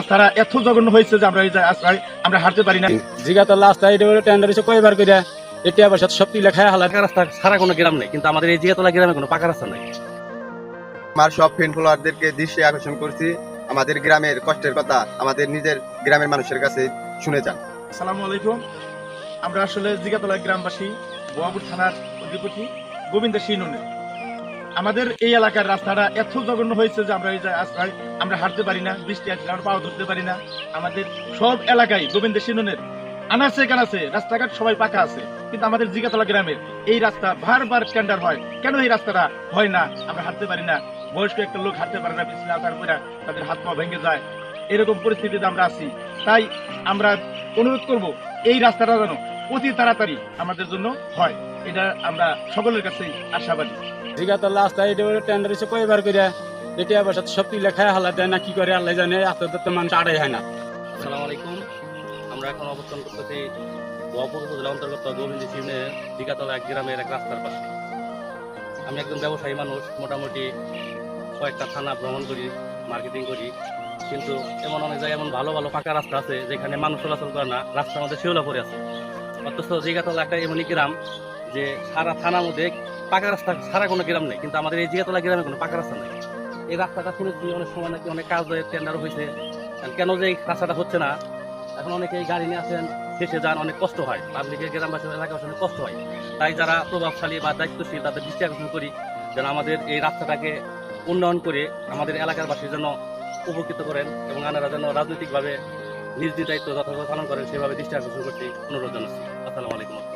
রাস্তাটা এত জঘন্য হয়েছে যে আমরা এই যে রাস্তায় আমরা হাঁটতে পারি না। জিগাতলা রাস্তা এটা হলো টেন্ডার এসে কয়বার করে এটা আবার সব তুলে খায় হালা পাকা রাস্তা সারা কোনো গ্রাম নেই কিন্তু আমাদের এই জিয়াতলা গ্রামে কোনো পাকা রাস্তা নেই। আমার সব ফ্রেন্ড ফলোয়ারদেরকে দৃশ্যে আকর্ষণ করছি আমাদের গ্রামের কষ্টের কথা আমাদের নিজের গ্রামের মানুষের কাছে শুনে যান। আসসালামু আলাইকুম। আমরা আসলে জিগাতলা গ্রামবাসী বোয়াপুর থানার অধিপতি গোবিন্দ সিনুনে। আমাদের এই এলাকার রাস্তাটা এত জঘন্য হয়েছে যে আমরা এই রাস্তায় আমরা হাঁটতে পারি না, বৃষ্টি আসলে আমরা পাও ধরতে পারি না। আমাদের সব এলাকায় গোবিন্দ সিনুনের আনাচে কানাচে, রাস্তাঘাট সবাই পাকা আছে, কিন্তু আমাদের জিগাতলা গ্রামের এই রাস্তা বারবার টেন্ডার হয়। কেন এই রাস্তাটা হয় না? আমরা হাঁটতে পারি না। বয়স্ক একটা লোক হাঁটতে পারে না বিছনা তারপরে তাদের হাত পা ভেঙে যায়। এরকম পরিস্থিতিতে আমরা আছি। তাই আমরা অনুরোধ করব এই রাস্তাটা যেন অতি তাড়াতাড়ি আমাদের জন্য হয়। এটা আমরা সকলের কাছে আশাবাদী। জিগাতলা রাস্তা এটা টেন্ডার এসে কয়বার করে এটা আবার সব তুলে খায় হালা দেয় না কি করে আল্লাহ জানে এত তো মানুষ আড়াই হয় না। আসসালামু আলাইকুম। আমরা এখন অবস্থান করতেছি বহপুর উপজেলা অন্তর্গত গোবিন্দ সিনে দিঘাতলা এক গ্রামের এক রাস্তার পাশে। আমি একজন ব্যবসায়ী মানুষ মোটামুটি কয়েকটা থানা ভ্রমণ করি মার্কেটিং করি। কিন্তু এমন অনেক জায়গায় এমন ভালো ভালো পাকা রাস্তা আছে যেখানে মানুষ চলাচল করে না, রাস্তা আমাদের শিওলা পড়ে আছে। অথচ জিগাতলা একটা এমনই গ্রাম যে সারা থানার মধ্যে পাকা রাস্তা সারা কোনো গ্রাম নেই, কিন্তু আমাদের এই জিগাতলা গ্রামে কোনো পাকা রাস্তা নেই। এই রাস্তাটা শুনেছি অনেক সময় নাকি অনেক কাজ টেন্ডার হয়েছে। কেন যে এই রাস্তাটা হচ্ছে না? এখন অনেকে এই গাড়ি নিয়ে আসেন, শেষে যান, অনেক কষ্ট হয়। পাবলিকের গ্রামবাসী এলাকাবাসী অনেক কষ্ট হয়। তাই যারা প্রভাবশালী বা দায়িত্বশীল তাদের দৃষ্টি আকর্ষণ করি যেন আমাদের এই রাস্তাটাকে উন্নয়ন করে আমাদের এলাকার বাসীর জন্য উপকৃত করেন এবং আনারা যেন রাজনৈতিকভাবে নিজ নিজ দায়িত্ব যথাযথ পালন করেন, সেভাবে দৃষ্টি আকর্ষণ করতে অনুরোধ জানাচ্ছি। আসসালামু আলাইকুম।